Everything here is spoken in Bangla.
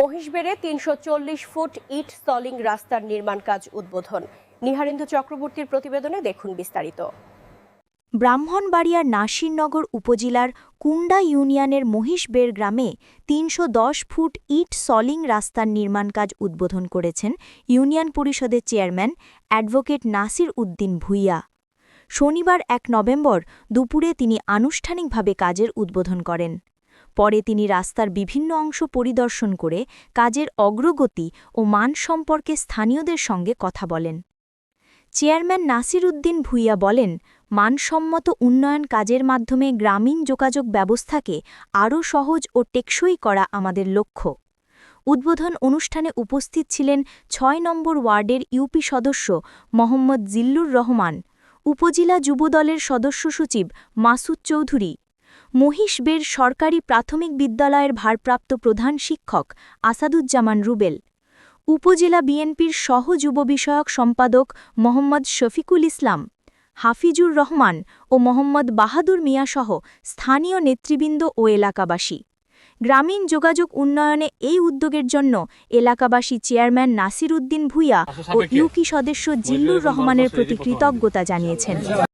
মহিষবেড়ে তিনশো চল্লিশ ফুট ইট সলিং রাস্তার নির্মাণ কাজ উদ্বোধন। নিহারেন্দু চক্রবর্তীর প্রতিবেদনে দেখুন বিস্তারিত। ব্রাহ্মণবাড়িয়ার নাসিরনগর উপজেলার কুন্ডা ইউনিয়নের মহিষবের গ্রামে তিনশো দশ ফুট ইট সলিং রাস্তার নির্মাণ কাজ উদ্বোধন করেছেন ইউনিয়ন পরিষদের চেয়ারম্যান অ্যাডভোকেট নাসির উদ্দিন ভুইয়া। শনিবার এক নভেম্বর দুপুরে তিনি আনুষ্ঠানিকভাবে কাজের উদ্বোধন করেন। পরে তিনি রাস্তার বিভিন্ন অংশ পরিদর্শন করে কাজের অগ্রগতি ও মান সম্পর্কে স্থানীয়দের সঙ্গে কথা বলেন। চেয়ারম্যান নাসির উদ্দিন ভুইয়া বলেন, মানসম্মত উন্নয়ন কাজের মাধ্যমে গ্রামীণ যোগাযোগ ব্যবস্থাকে আরও সহজ ও টেকসই করা আমাদের লক্ষ্য। উদ্বোধন অনুষ্ঠানে উপস্থিত ছিলেন ছয় নম্বর ওয়ার্ডের ইউপি সদস্য মোহাম্মদ জিল্লুর রহমান, উপজেলা যুবদলের সদস্য সচিব মাসুদ চৌধুরী মহিষবের সরকারি প্রাথমিক বিদ্যালয়ের ভারপ্রাপ্ত প্রধান শিক্ষক আসাদুজ্জামান রুবেল। উপজেলা বিএনপির সহ যুব বিষয়ক সম্পাদক মোহাম্মদ শফিকুল ইসলাম হাফিজুর রহমান ও মোহাম্মদ বাহাদুর মিয়াসহ স্থানীয় নেতৃবৃন্দ ও এলাকাবাসী। গ্রামীণ যোগাযোগ উন্নয়নে এই উদ্যোগের জন্য এলাকাবাসী চেয়ারম্যান নাসির উদ্দিন ভুইয়া ও ইউকি সদস্য জিল্লুর রহমানের প্রতি কৃতজ্ঞতা জানিয়েছেন।